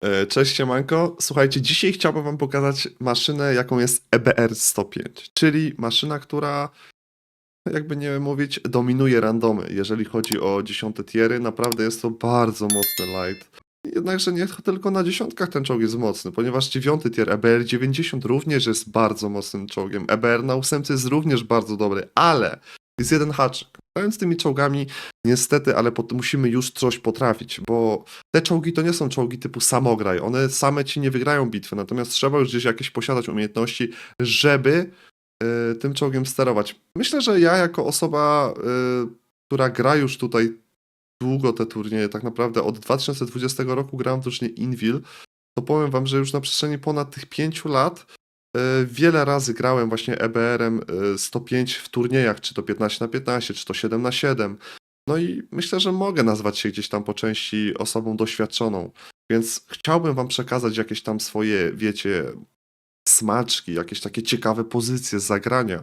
E, Cześć siemanko, słuchajcie, dzisiaj chciałbym wam pokazać maszynę, jaką jest EBR 105, czyli maszyna, która, jakby nie mówić, dominuje randomy. Jeżeli chodzi o dziesiąte tiery, naprawdę jest to bardzo mocny light. Jednakże nie tylko na dziesiątkach ten czołg jest mocny, ponieważ dziewiąty tier EBR 90 również jest bardzo mocnym czołgiem. EBR na ósemce jest również bardzo dobry, ale jest jeden haczyk. Grając tymi czołgami, niestety, ale pot- musimy już coś potrafić, bo te czołgi to nie są czołgi typu samograj. One same ci nie wygrają bitwy, natomiast trzeba już gdzieś jakieś posiadać umiejętności, żeby y, tym czołgiem sterować. Myślę, że ja jako osoba, y, która gra już tutaj długo te turnieje, tak naprawdę od 2020 roku grałem w drużynie Invil, to powiem wam, że już na przestrzeni ponad tych pięciu lat wiele razy grałem właśnie EBR-em y, 105 w turniejach, czy to 15 na 15, czy to 7 na 7. No i myślę, że mogę nazwać się gdzieś tam po części osobą doświadczoną. Więc chciałbym wam przekazać jakieś tam swoje, wiecie, smaczki, jakieś takie ciekawe pozycje z zagrania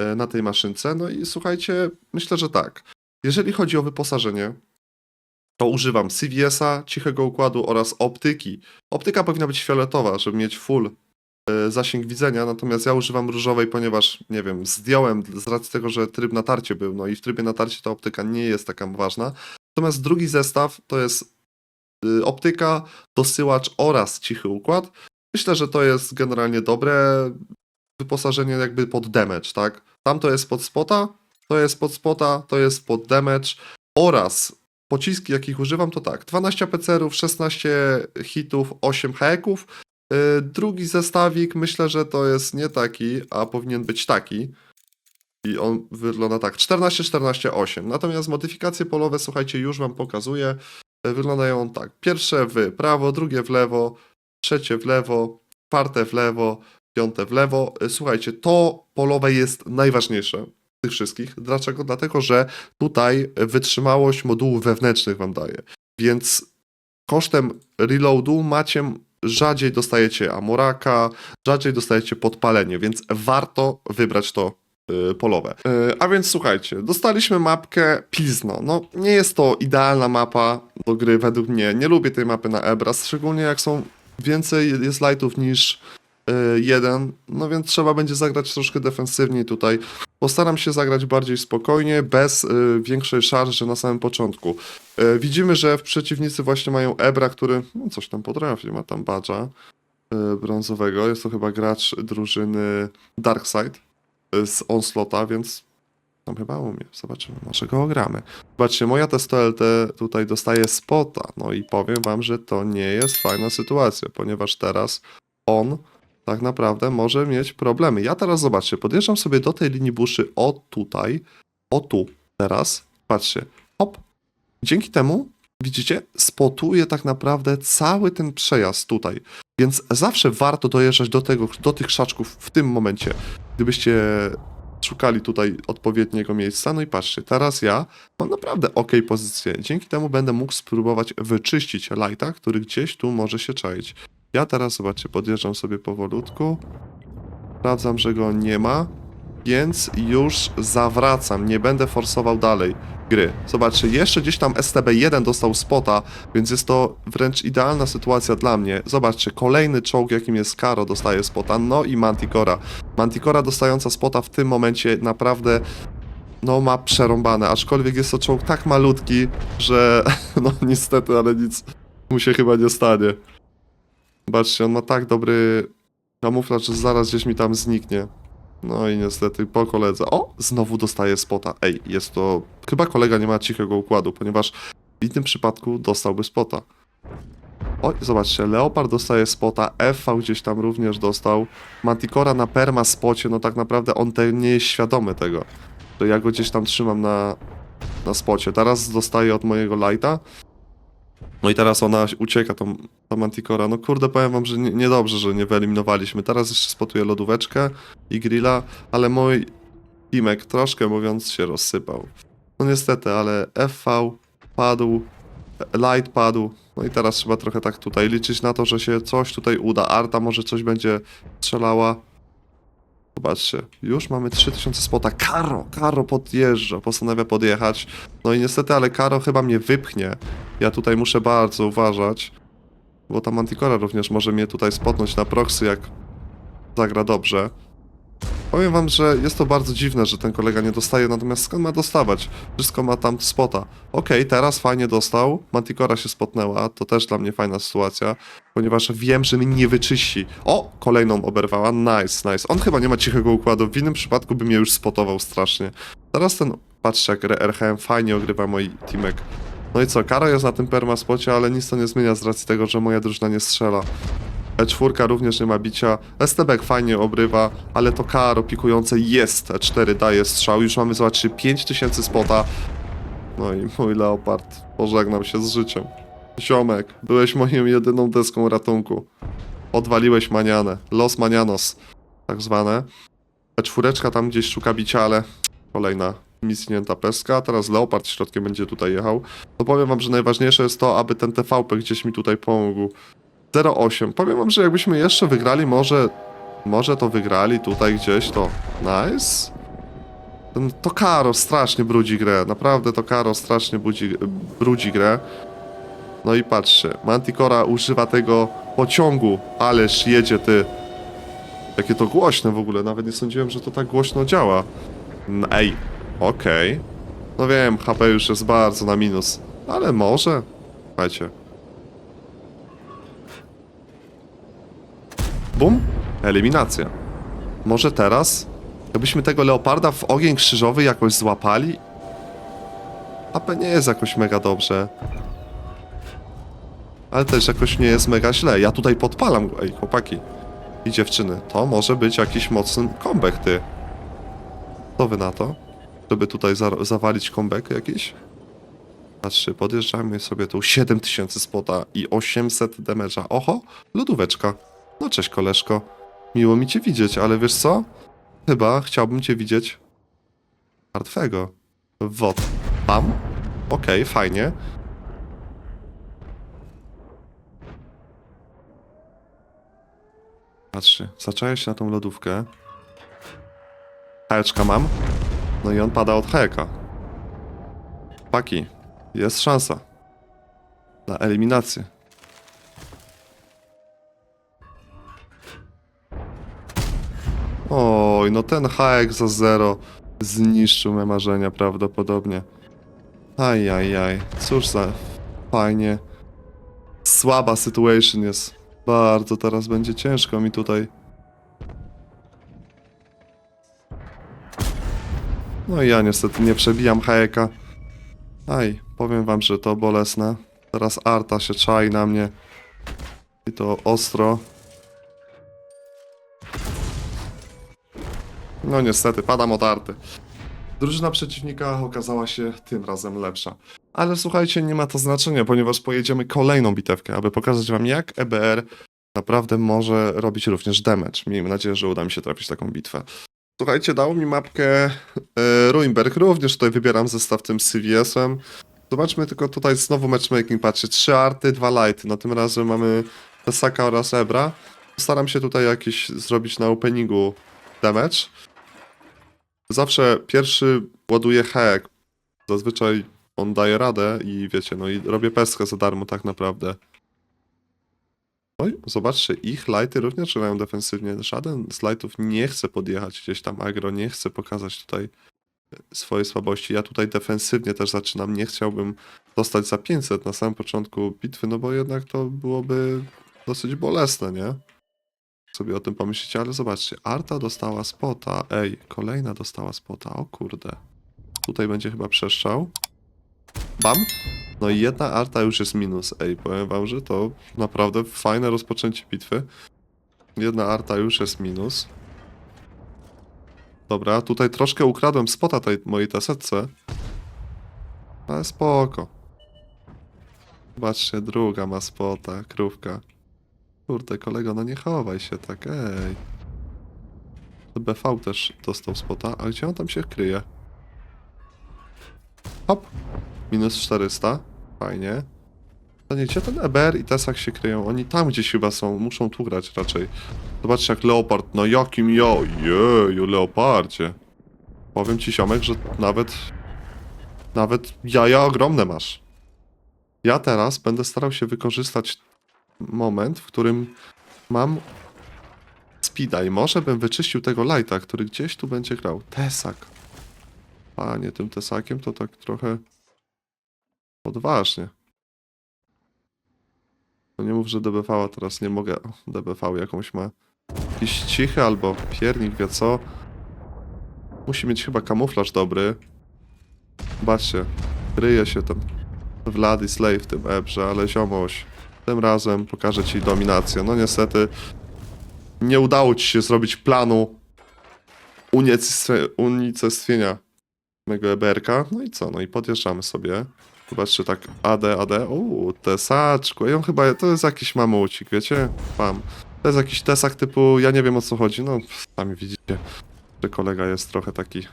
e, na tej maszynce. No i słuchajcie, myślę, że tak. Jeżeli chodzi o wyposażenie, to używam CVS-a, cichego układu oraz optyki. Optyka powinna być fioletowa, żeby mieć full e, zasięg widzenia, natomiast ja używam różowej, ponieważ, nie wiem, zdjąłem z racji tego, że tryb natarcie był, no i w trybie natarcie ta optyka nie jest taka ważna. Natomiast drugi zestaw to jest y, optyka, dosyłacz oraz cichy układ. Myślę, że to jest generalnie dobre wyposażenie jakby pod damage, tak? Tam to jest pod spota, to jest pod spota, to jest pod damage oraz pociski, jakich używam, to tak, 12 PCR-ów, 16 hitów, 8 heków. Yy, Drugi zestawik, myślę, że to jest nie taki, a powinien być taki. I on wygląda tak, 14, 14, 8. Natomiast modyfikacje polowe, słuchajcie, już wam pokazuję. Yy, Wyglądają on tak. Pierwsze w prawo, drugie w lewo, trzecie w lewo, czwarte w lewo, piąte w lewo. Yy, Słuchajcie, to polowe jest najważniejsze z tych wszystkich. Dlaczego? Dlatego, że tutaj wytrzymałość modułów wewnętrznych wam daje. Więc kosztem reloadu macie rzadziej dostajecie amoraka, rzadziej dostajecie podpalenie, więc warto wybrać to y, polowe. Y, a więc słuchajcie, dostaliśmy mapkę Pilzno. No, nie jest to idealna mapa do gry według mnie. Nie lubię tej mapy na Ebras, szczególnie jak są więcej jest lightów niż jeden, no więc trzeba będzie zagrać troszkę defensywniej tutaj. Postaram się zagrać bardziej spokojnie, bez y, większej szarży na samym początku. Y, widzimy, że w przeciwnicy właśnie mają Ebra, który no, coś tam potrafi, ma tam badża y, brązowego. Jest to chyba gracz drużyny Darkseid y, z Onslota, więc tam chyba umie. Zobaczymy, może go ogramy. Zobaczcie, moja testo LT tutaj dostaje spota. No i powiem wam, że to nie jest fajna sytuacja, ponieważ teraz on tak naprawdę może mieć problemy. Ja teraz zobaczcie, podjeżdżam sobie do tej linii buszy o tutaj, o tu, teraz, patrzcie, hop. Dzięki temu, widzicie, spotuje tak naprawdę cały ten przejazd tutaj. Więc zawsze warto dojeżdżać do, tego, do tych krzaczków w tym momencie, gdybyście szukali tutaj odpowiedniego miejsca. No i patrzcie, teraz ja mam naprawdę ok pozycję. Dzięki temu będę mógł spróbować wyczyścić lighta, który gdzieś tu może się czaić. Ja teraz, zobaczcie, podjeżdżam sobie powolutku. Sprawdzam, że go nie ma, więc już zawracam. Nie będę forsował dalej gry. Zobaczcie, jeszcze gdzieś tam STB1 dostał spota, więc jest to wręcz idealna sytuacja dla mnie. Zobaczcie, kolejny czołg, jakim jest Karo, dostaje spota, no i Manticora. Manticora dostająca spota w tym momencie naprawdę no ma przerąbane, aczkolwiek jest to czołg tak malutki, że no niestety, ale nic mu się chyba nie stanie. Zobaczcie, on ma tak dobry kamuflaż, że zaraz gdzieś mi tam zniknie. No i niestety po koledze. O, znowu dostaje spota. Ej, jest to. Chyba kolega nie ma cichego układu, ponieważ w innym przypadku dostałby spota. Oj, zobaczcie, Leopard dostaje spota, FV gdzieś tam również dostał. Manticora na perma spocie, no tak naprawdę on te, nie jest świadomy tego, że ja go gdzieś tam trzymam na, na spocie. Teraz dostaje od mojego lighta. No i teraz ona ucieka, tą, ta Manticora. No kurde, powiem wam, że nie- niedobrze, że nie wyeliminowaliśmy. Teraz jeszcze spotuję lodóweczkę i grilla, ale mój teamek troszkę mówiąc się rozsypał. No niestety, ale FV padł, Light padł. No i teraz trzeba trochę tak tutaj liczyć na to, że się coś tutaj uda. Arta może coś będzie strzelała. Zobaczcie, już mamy 3000 spota. Karo, Karo podjeżdża, postanawia podjechać. No i niestety, ale Karo chyba mnie wypchnie. Ja tutaj muszę bardzo uważać. Bo ta Manticora również może mnie tutaj spotnąć na proxy, jak zagra dobrze. Powiem wam, że jest to bardzo dziwne, że ten kolega nie dostaje, natomiast skąd ma dostawać? Wszystko ma tam spota. Okej, teraz fajnie dostał, Manticora się spotnęła, to też dla mnie fajna sytuacja, ponieważ wiem, że mnie nie wyczyści. O, kolejną oberwała, nice, nice. On chyba nie ma cichego układu, w innym przypadku by mnie już spotował strasznie. Teraz ten, patrzcie jak RHM fajnie ogrywa mój teamek. No i co, Karo jest na tym permaspocie, ale nic to nie zmienia z racji tego, że moja drużyna nie strzela. E4 również nie ma bicia. STB fajnie obrywa, ale to Karo pikujące jest. E4 daje strzał. Już mamy, zobaczcie, 5000 spota. No i mój Leopard pożegnał się z życiem. Ziomek, byłeś moją jedyną deską ratunku. Odwaliłeś manianę. Los manianos, tak zwane. E4 tam gdzieś szuka bicia, ale kolejna misnięta peska. Teraz Leopard środkiem będzie tutaj jechał. To powiem wam, że najważniejsze jest to, aby ten TVP gdzieś mi tutaj pomógł. 0,8. Powiem wam, że jakbyśmy jeszcze wygrali, może, może to wygrali tutaj gdzieś, to nice. Ten, to Karo strasznie brudzi grę, naprawdę to Karo strasznie budzi, brudzi grę. No i patrzcie, Manticora używa tego pociągu, ależ jedzie ty. Jakie to głośne w ogóle, nawet nie sądziłem, że to tak głośno działa. Ej, okej. No wiem, HP już jest bardzo na minus, ale może. Słuchajcie. Bum, eliminacja. Może teraz, jakbyśmy tego leoparda w ogień krzyżowy jakoś złapali? AP nie jest jakoś mega dobrze. Ale też jakoś nie jest mega źle. Ja tutaj podpalam. Ej, chłopaki i dziewczyny. To może być jakiś mocny comeback, ty. Co wy na to? Żeby tutaj za zawalić comeback jakiś? Patrzcie, podjeżdżamy sobie tu 7000 spota i 800 damage'a. Oho, lodóweczka. No cześć koleżko. Miło mi cię widzieć, ale wiesz co? Chyba chciałbym cię widzieć martwego. Wod. Pam? Okej, fajnie. Patrzcie, zaczaję się na tą lodówkę. Hajeczka mam. No i on pada od hajeka. Paki, jest szansa. Na eliminację. Oj, no ten hajek za zero zniszczył me marzenia prawdopodobnie. Ajajaj, cóż za fajnie. Słaba situation jest. Bardzo teraz będzie ciężko mi tutaj. No i ja niestety nie przebijam hajeka. Aj, powiem wam, że to bolesne. Teraz Arta się czai na mnie. I to ostro. No niestety, padam od arty. Drużyna przeciwnika okazała się tym razem lepsza. Ale słuchajcie, nie ma to znaczenia, ponieważ pojedziemy kolejną bitewkę, aby pokazać wam jak EBR naprawdę może robić również damage. Miejmy nadzieję, że uda mi się trafić taką bitwę. Słuchajcie, dało mi mapkę e, Ruinberg, również tutaj wybieram zestaw tym CVS-em. Zobaczmy tylko tutaj znowu matchmaking, patrzcie, trzy arty, dwa lighty. No tym razem mamy Tesaka oraz Ebra. Staram się tutaj jakiś zrobić na openingu damage. Zawsze pierwszy ładuje hack. Zazwyczaj on daje radę i wiecie, no i robię pestkę za darmo tak naprawdę. Oj, zobaczcie, ich lighty również grają defensywnie. Żaden z lightów nie chce podjechać gdzieś tam agro, nie chce pokazać tutaj swojej słabości. Ja tutaj defensywnie też zaczynam. Nie chciałbym dostać za 500 na samym początku bitwy, no bo jednak to byłoby dosyć bolesne, nie? Sobie o tym pomyślicie, ale zobaczcie, Arta dostała spota, ej, kolejna dostała spota, o kurde. Tutaj będzie chyba przeszczał. Bam! No i jedna Arta już jest minus, ej, powiem wam, że to naprawdę fajne rozpoczęcie bitwy. Jedna Arta już jest minus. Dobra, tutaj troszkę ukradłem spota tej mojej tasetce. Ale spoko. Zobaczcie, druga ma spota, krówka. Kurde, kolego, no nie chowaj się tak, ej. BV też dostał spota, a gdzie on tam się kryje? Hop! Minus 400, fajnie. To nie, gdzie ten EBR i Tesak się kryją? Oni tam gdzieś chyba są, muszą tu grać raczej. Zobaczcie jak Leopard, no jakim jo, jeju, Leopardzie. Powiem ci, Siomek, że nawet, nawet jaja ogromne masz. Ja teraz będę starał się wykorzystać moment, w którym mam speeda i może bym wyczyścił tego lighta, który gdzieś tu będzie grał. Tesak. Panie, tym tesakiem to tak trochę odważnie. No nie mów, że DBV teraz nie mogę. O, DBV jakąś ma. Jakiś cichy albo piernik, wie co. Musi mieć chyba kamuflaż dobry. Zobaczcie, kryje się ten Vlad i Slay w tym ebrze, ale ziomoś. Tym razem pokażę ci dominację. No niestety nie udało ci się zrobić planu unicestwie- unicestwienia mego EBR-ka. No i co? No i podjeżdżamy sobie. Zobaczcie, tak AD, AD. Uuu, tesaczku. I on chyba, to jest jakiś mamucik, wiecie? Pam. To jest jakiś tesak typu, ja nie wiem o co chodzi. No, sami widzicie, że kolega jest trochę taki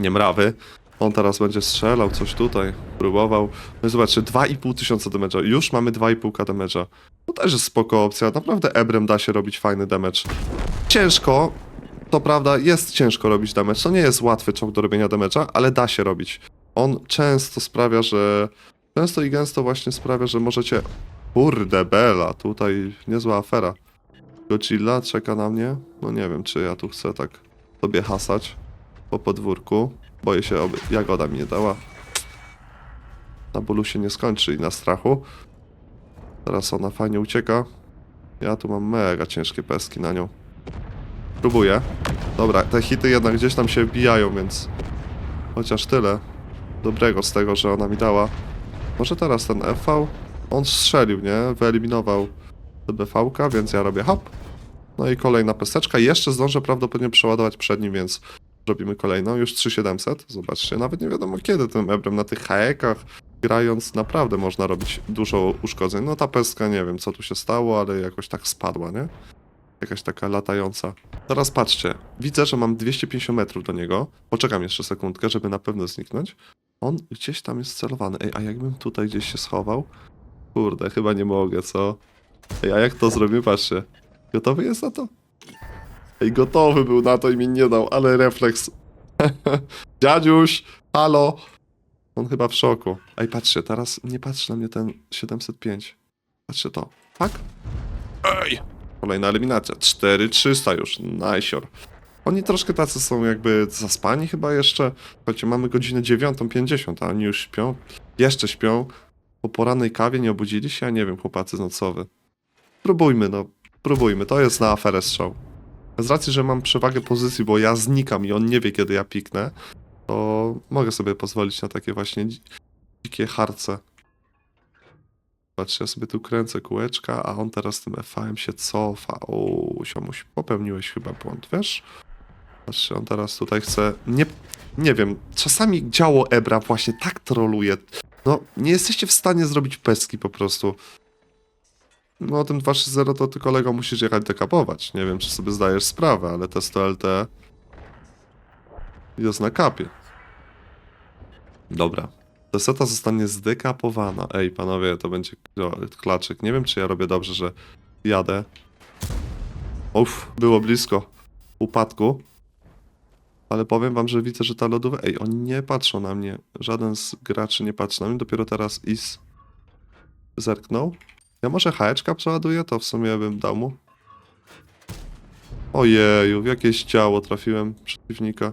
niemrawy. On teraz będzie strzelał coś tutaj, próbował. No i zobaczcie, 2,5 tysiąca damage'a. Już mamy 2,5k damage'a. To też jest spoko opcja. Naprawdę Ebrem da się robić fajny damage. Ciężko, to prawda, jest ciężko robić damage. To nie jest łatwy czołg do robienia damage'a, ale da się robić. On często sprawia, że... Często i gęsto właśnie sprawia, że możecie... Kurde bela, tutaj niezła afera. Godzilla czeka na mnie. No nie wiem, czy ja tu chcę tak sobie hasać po podwórku. Boję się, oby Jagoda mi nie dała. Na bólu się nie skończy i na strachu. Teraz ona fajnie ucieka. Ja tu mam mega ciężkie peski na nią. Próbuję. Dobra, te hity jednak gdzieś tam się wbijają, więc... Chociaż tyle dobrego z tego, że ona mi dała. Może teraz ten FV? On strzelił, nie? Wyeliminował BV-ka, więc ja robię hop. No i kolejna pesteczka. Jeszcze zdążę prawdopodobnie przeładować przed nim, więc robimy kolejną. Już 3700. Zobaczcie, nawet nie wiadomo kiedy tym ebrem na tych haekach grając naprawdę można robić dużo uszkodzeń. No ta pestka, nie wiem co tu się stało, ale jakoś tak spadła, nie? Jakaś taka latająca. Teraz patrzcie, widzę, że mam 250 metrów do niego. Poczekam jeszcze sekundkę, żeby na pewno zniknąć. On gdzieś tam jest celowany. Ej, a jakbym tutaj gdzieś się schował? Kurde, chyba nie mogę, co? Ej, a jak to zrobię? Patrzcie. Gotowy jest na to? Ej, gotowy był na to i mi nie dał, ale refleks. Dziadziuś, halo. On chyba w szoku. Ej, patrzcie, teraz nie patrzy na mnie ten 705. Patrzcie to. Tak? Ej! Kolejna eliminacja. 4300 już. Najsior. Oni troszkę tacy są jakby zaspani chyba jeszcze. Słuchajcie, mamy godzinę 9.50, a oni już śpią. Jeszcze śpią. Po porannej kawie nie obudzili się? Ja nie wiem, chłopacy nocowy. Próbujmy, no. Próbujmy. To jest na aferę strzał. Z racji, że mam przewagę pozycji, bo ja znikam i on nie wie, kiedy ja piknę, to mogę sobie pozwolić na takie właśnie dzi- dzikie harce. Patrzcie, ja sobie tu kręcę kółeczka, a on teraz tym FA-em się cofa. O, siomuś, popełniłeś chyba błąd, wiesz? Patrzcie, on teraz tutaj chce... Nie, nie wiem, czasami działo Ebra właśnie tak troluje. No, nie jesteście w stanie zrobić peski po prostu. No o tym 2-3-0 to ty kolego musisz jechać dekapować. Nie wiem, czy sobie zdajesz sprawę, ale testo LT jest na kapie. Dobra. Teseta zostanie zdekapowana. Ej, panowie, to będzie klaczyk. Nie wiem, czy ja robię dobrze, że jadę. Uff, było blisko upadku. Ale powiem wam, że widzę, że ta lodowa... Ej, oni nie patrzą na mnie. Żaden z graczy nie patrzy na mnie. Dopiero teraz Is zerknął. Ja może haeczka przeładuję, to w sumie bym dał mu. Ojeju, w jakieś ciało trafiłem przeciwnika.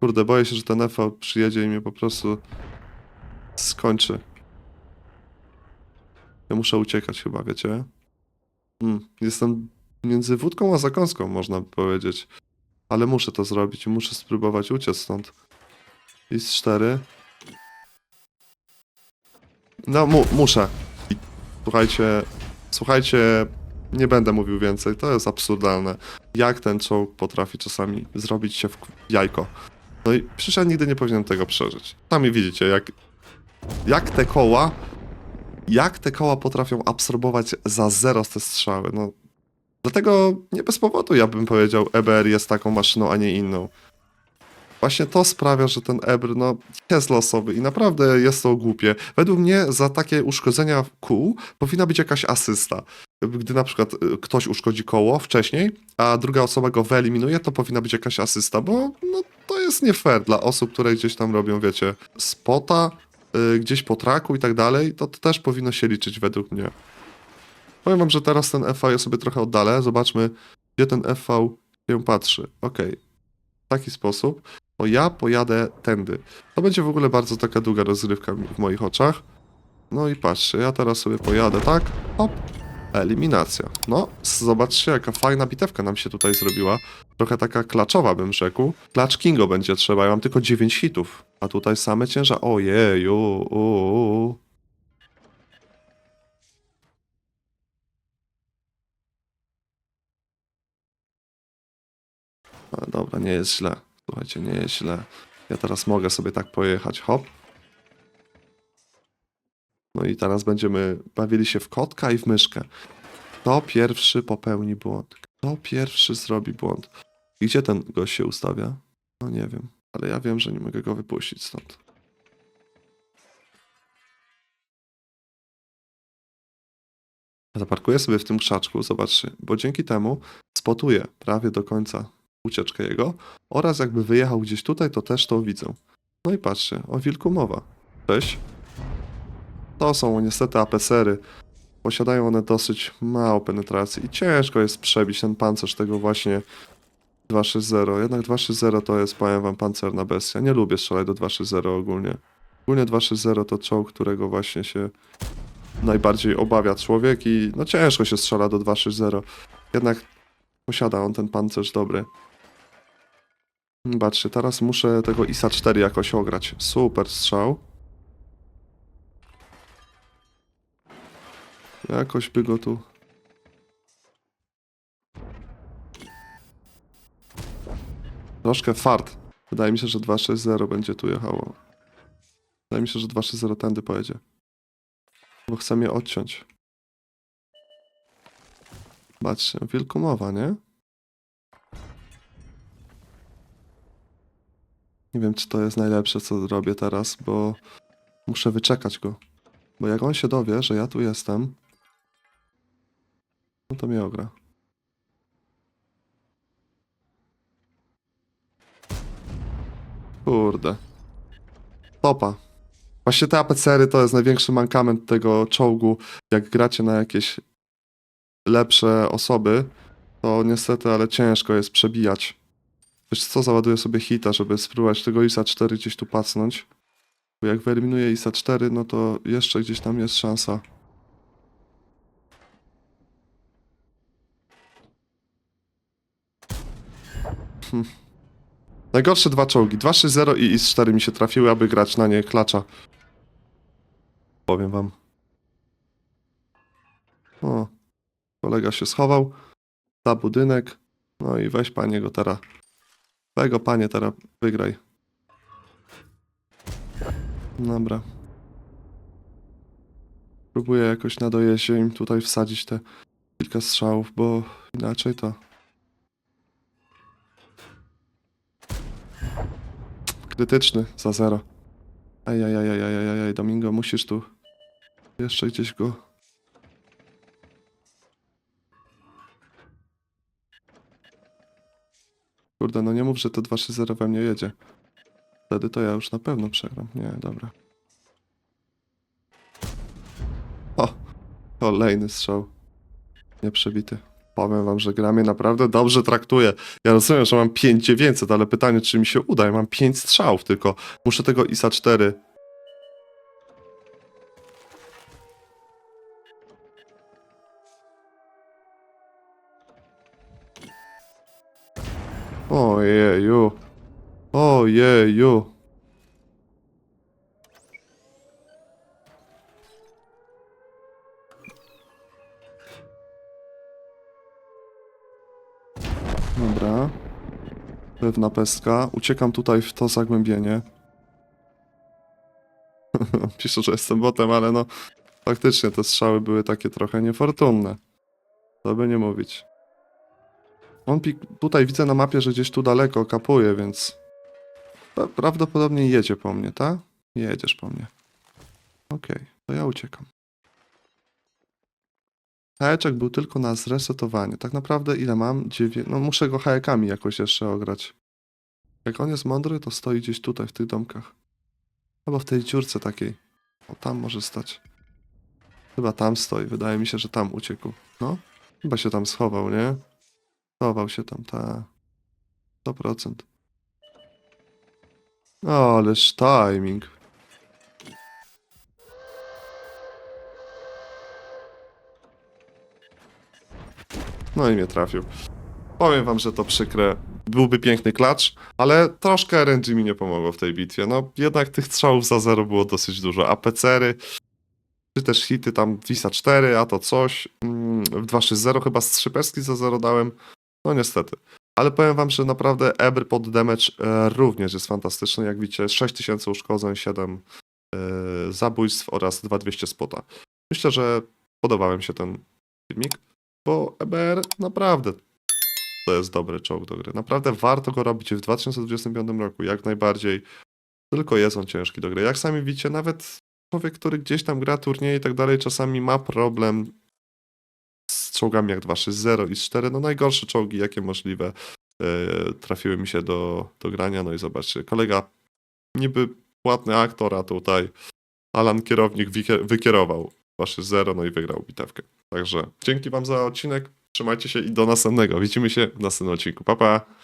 Kurde, boję się, że ten FV przyjedzie i mnie po prostu skończy. Ja muszę uciekać chyba, wiecie? Hmm, jestem między wódką a zakąską, można by powiedzieć. Ale muszę to zrobić i muszę spróbować uciec stąd. Is 4. No, mu muszę. Słuchajcie, słuchajcie, nie będę mówił więcej, to jest absurdalne. Jak ten czołg potrafi czasami zrobić się w jajko. No i przecież ja nigdy nie powinienem tego przeżyć. Sami widzicie, jak, jak te koła, jak te koła potrafią absorbować za zero te strzały. No, dlatego nie bez powodu ja bym powiedział, EBR jest taką maszyną, a nie inną. Właśnie to sprawia, że ten EBR no, jest losowy i naprawdę jest to głupie. Według mnie za takie uszkodzenia kół powinna być jakaś asysta. Gdy na przykład y, ktoś uszkodzi koło wcześniej, a druga osoba go wyeliminuje, to powinna być jakaś asysta, bo no, to jest nie fair dla osób, które gdzieś tam robią, wiecie, spota, y, gdzieś po traku i tak dalej, to, to też powinno się liczyć według mnie. Powiem wam, że teraz ten FV ja sobie trochę oddalę. Zobaczmy, gdzie ten FV się patrzy. Okej. W taki sposób. To ja pojadę tędy. To będzie w ogóle bardzo taka długa rozgrywka w moich oczach. No i patrzcie, ja teraz sobie pojadę, tak? Hop. Eliminacja. No, zobaczcie, jaka fajna bitewka nam się tutaj zrobiła. Trochę taka klaczowa, bym rzekł. Klacz Kingo będzie trzeba, ja mam tylko 9 hitów. A tutaj same ciężar. Ojeju, u, u, u. Ale dobra, nie jest źle. Słuchajcie, nie jest źle. Ja teraz mogę sobie tak pojechać, hop. No i teraz będziemy bawili się w kotka i w myszkę. Kto pierwszy popełni błąd? Kto pierwszy zrobi błąd? I gdzie ten gość się ustawia? No nie wiem, ale ja wiem, że nie mogę go wypuścić stąd. Zaparkuję sobie w tym krzaczku, zobaczcie, bo dzięki temu spotuję prawie do końca ucieczkę jego oraz jakby wyjechał gdzieś tutaj, to też to widzę. No i patrzcie, o wilku mowa. Cześć. To są niestety APSery. Posiadają one dosyć mało penetracji i ciężko jest przebić ten pancerz tego właśnie 260. Jednak 260 to jest, powiem wam, pancerna bestia. Nie lubię strzelać do 260 ogólnie. Ogólnie 260 to czołg, którego właśnie się najbardziej obawia człowiek i no ciężko się strzela do 260. Jednak posiada on ten pancerz dobry. Zobaczcie, teraz muszę tego ISA 4 jakoś ograć. Super strzał. Jakoś by go tu... Troszkę fart. Wydaje mi się, że 260 będzie tu jechało. Wydaje mi się, że 260 tędy pojedzie. Bo chcę je odciąć. Patrzcie, wielkomowa, nie? Nie wiem, czy to jest najlepsze, co robię teraz, bo muszę wyczekać go. Bo jak on się dowie, że ja tu jestem, no to mnie ogra. Kurde. Topa. Właśnie te APCR-y to jest największy mankament tego czołgu. Jak gracie na jakieś lepsze osoby, to niestety, ale ciężko jest przebijać. Wiesz co, załaduję sobie hita, żeby spróbować tego ISA 4 gdzieś tu pacnąć. Bo jak wyeliminuję ISA 4, no to jeszcze gdzieś tam jest szansa. Hm. Najgorsze dwa czołgi. 260 i IS-4 mi się trafiły, aby grać na nie klacza. Powiem wam. O, kolega się schował. Za budynek. No i weź panie go teraz. Tego panie teraz wygraj. Dobra. Próbuję jakoś na dojeździe im tutaj wsadzić te kilka strzałów, bo inaczej to... Krytyczny za zero. Ajajajajajajaj, Domingo, musisz tu jeszcze gdzieś go... Kurde, no nie mów, że to 2-3-0 we mnie jedzie. Wtedy to ja już na pewno przegram. Nie, dobra. O! Kolejny strzał. Nieprzebity. Powiem wam, że gra mnie naprawdę dobrze traktuje. Ja rozumiem, że mam 5900, ale pytanie, czy mi się uda. Ja mam 5 strzałów tylko. Muszę tego ISA 4. Ojeju. Ojeju. Dobra. Pewna pestka. Uciekam tutaj w to zagłębienie. Piszę, że jestem botem, ale no faktycznie te strzały były takie trochę niefortunne. To by nie mówić. On tutaj widzę na mapie, że gdzieś tu daleko kapuje, więc pra- prawdopodobnie jedzie po mnie, tak? Jedziesz po mnie. Okej, to ja uciekam. Hajeczek był tylko na zresetowanie. Tak naprawdę ile mam? Dziewię... No muszę go hajekami jakoś jeszcze ograć. Jak on jest mądry, to stoi gdzieś tutaj w tych domkach. Albo w tej dziurce takiej. O, tam może stać. Chyba tam stoi, wydaje mi się, że tam uciekł. No, chyba się tam schował, nie? Schował się tam, ta. 100%. O, ależ timing. No i mnie trafił. Powiem wam, że to przykre. Byłby piękny klacz, ale troszkę RNG mi nie pomogło w tej bitwie. No jednak tych strzałów za zero było dosyć dużo. A PC-ry, czy też hity tam Visa 4, a to coś. Mm, W 2.6.0 chyba z 3 peski za zero dałem. No niestety. Ale powiem wam, że naprawdę Ebr pod damage e, również jest fantastyczny. Jak widzicie, 6000 uszkodzeń, 7 e, zabójstw oraz 2200 spota. Myślę, że podobał mi się ten filmik, bo EBR naprawdę to jest dobry czołg do gry. Naprawdę warto go robić w 2025 roku, jak najbardziej. Tylko jest on ciężki do gry. Jak sami widzicie, nawet człowiek, który gdzieś tam gra turnieje i tak dalej, czasami ma problem czołgami jak 2.6.0 i 4. No najgorsze czołgi, jakie możliwe, e, trafiły mi się do, do grania. No i zobaczcie, kolega niby płatny aktor, a tutaj Alan kierownik wykierował 2.6.0, no i wygrał bitewkę. Także dzięki wam za odcinek. Trzymajcie się i do następnego. Widzimy się w następnym odcinku. Pa, pa!